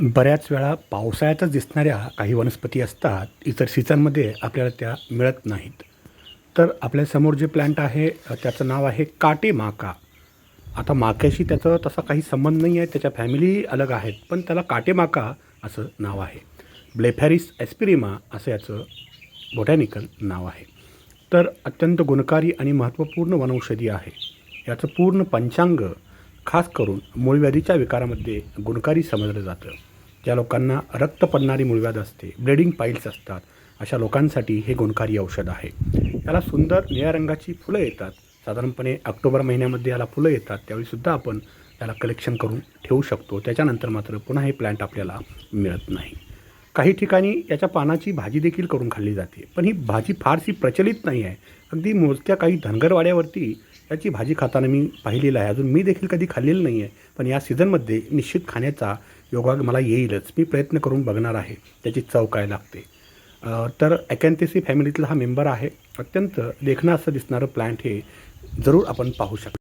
बऱ्याच वेळा पावसाळ्यातच दिसणाऱ्या काही वनस्पती असतात इतर सीझनमध्ये आपल्याला त्या मिळत नाहीत. तर आपल्यासमोर जे प्लॅन्ट आहे त्याचं नाव आहे काटे माका. आता माक्याशी त्याचं तसा काही संबंध नाही आहे त्याच्या फॅमिली अलग आहेत पण त्याला काटे माका असं नाव आहे. ब्लेफॅरिस एस्पिरिमा असं याचं बोटॅनिकल नाव आहे. तर अत्यंत गुणकारी आणि महत्त्वपूर्ण वनौषधी आहे. याचं पूर्ण पंचांग खास करून मूळव्याधीच्या विकारामध्ये गुणकारी समजलं जातं. ज्या लोकांना रक्त पडणारी मूळव्याध असते ब्लेडिंग पाईल्स असतात अशा लोकांसाठी हे गुणकारी औषध आहे. याला सुंदर निळ्या रंगाची फुलं येतात. साधारणपणे ऑक्टोबर महिन्यामध्ये याला फुलं येतात. त्यावेळीसुद्धा आपण त्याला कलेक्शन करून ठेवू शकतो. त्याच्यानंतर मात्र पुन्हा हे प्लॅन्ट आपल्याला मिळत नाही. काही ठिकाणी याच्या पानाची भाजी देखील करून खाल्ली जाते. पण ही भाजी फारशी प्रचलित नाही आहे. अगदी मोजक्या काही धनगरवाड्यावरती याची भाजी खाताना मी पाहिलेलं आहे. अजून मी देखील कधी खाल्लेलं नाही आहे. पण या सीझनमध्ये निश्चित खाण्याचा योगा मला येईलच. मी प्रयत्न करून बघणार आहे. त्याची चव काय लागते. तर ॲकॅन्थेसी फॅमिलीतला हा मेंबर आहे. अत्यंत देखणं असं दिसणारं प्लॅन्ट हे जरूर आपण पाहू शकतो.